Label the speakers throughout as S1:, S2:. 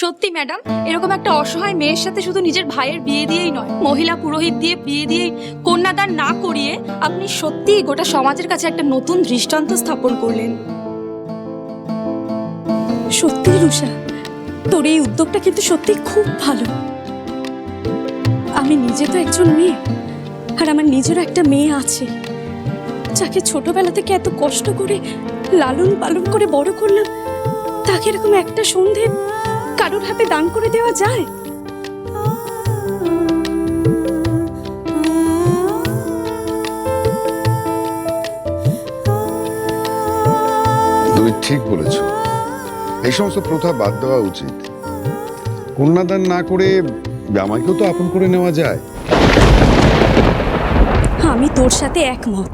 S1: সত্যি, ম্যাডাম, এরকম একটা অসহায় মেয়ের সাথে শুধু নিজের ভাইয়ের বিয়ে দিয়েই নয়, মহিলা পুরোহিত দিয়ে বিয়ে দিয়ে কন্যাদান না করিয়ে আপনি সত্যিই গোটা সমাজের কাছে একটা নতুন দৃষ্টান্ত স্থাপন করলেন।
S2: সত্যি রুষা তোর এই উদ্যোগটা কিন্তু সত্যি খুব ভালো। আমি নিজে তো একজন মেয়ে, আর আমার নিজের একটা মেয়ে আছে, যাকে ছোটবেলা থেকে এত কষ্ট করে লালন পালন করে বড় করলাম, তাকে এরকম একটা সন্ধে কারোর হাতে দান করে দেওয়া যায়?
S3: তুমি ঠিক বলেছ। এই সমস্ত প্রথা বাদ দেওয়া উচিত। কন্যাদান না করে জামাইকেও তো আপন করে নেওয়া যায়।
S2: আমি তোর সাথে একমত।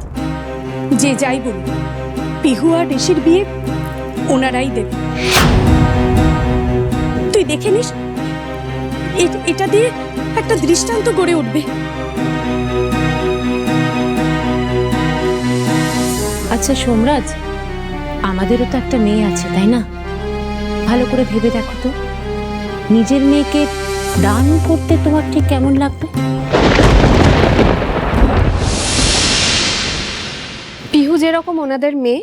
S2: যে যাই বলুন পিহু আর ঋষির বিয়ে ওনারাই দেবে দেখে নিস। এটা দিয়ে একটা দৃষ্টান্ত গড়ে উঠবে।
S4: আচ্ছা সোমরাজ আমাদেরও তো একটা মেয়ে আছে তাই না? ভালো করে ভেবে দেখো তো। নিজের মেয়েকে দান করতে তোমার ঠিক কেমন লাগবে?
S5: পিহু যেরকম ওনাদের মেয়ে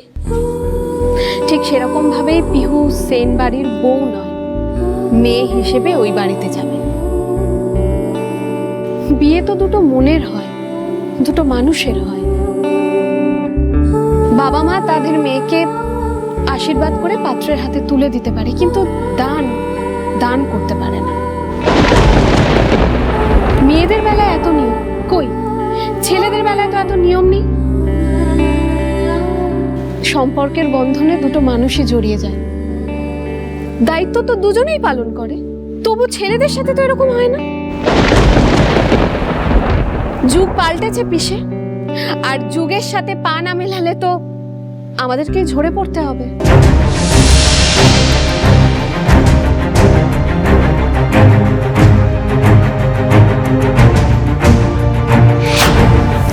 S5: ঠিক সেরকম ভাবেই পিহু সেন বাড়ির বউ নয়। মেয়ে হিসেবে ওই বাড়িতে যাবে। বিয়ে তো দুটো মনের হয়, দুটো মানুষের হয়। বাবা মা তাদের মেয়েকে আশীর্বাদ করে পাত্রের হাতে তুলে দিতে পারে, কিন্তু দান দান করতে পারে না। মেয়েদের বেলায় এত নিয়ম কই? ছেলেদের বেলায় তো এত নিয়ম নেই। সম্পর্কের বন্ধনে দুটো মানুষই জড়িয়ে যায়। দায়িত্ব তো দুজনেই পালন করে। তবু ছেলেদের সাথে তো এরকম হয় না। যুগ পাল্টেছে পিসে। আর যুগের সাথে পা না মেলালে তো আমাদেরকে ঝরে পড়তে হবে।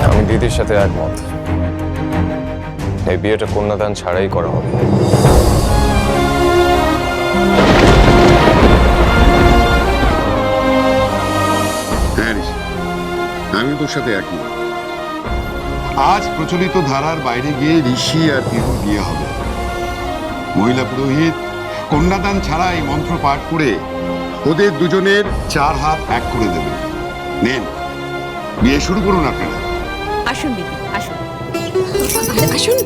S6: আমি দিদির সাথে একমত। এই বিয়েটা কন্যাদান ছাড়াই করা হবে।
S3: আমি তোর সাথে একমত। আজ প্রচলিত ধারার বাইরে গিয়ে ঋষি আর পিহুর বিয়ে হবে। মহিলা পুরোহিত কন্যাদান ছাড়া এই মন্ত্র পাঠ করে ওদের দুজনের চার হাত এক করে দেবে। নেন বিয়ে শুরু করুন আপনারা।
S4: আসুন দিদি আসুন
S2: আসুন।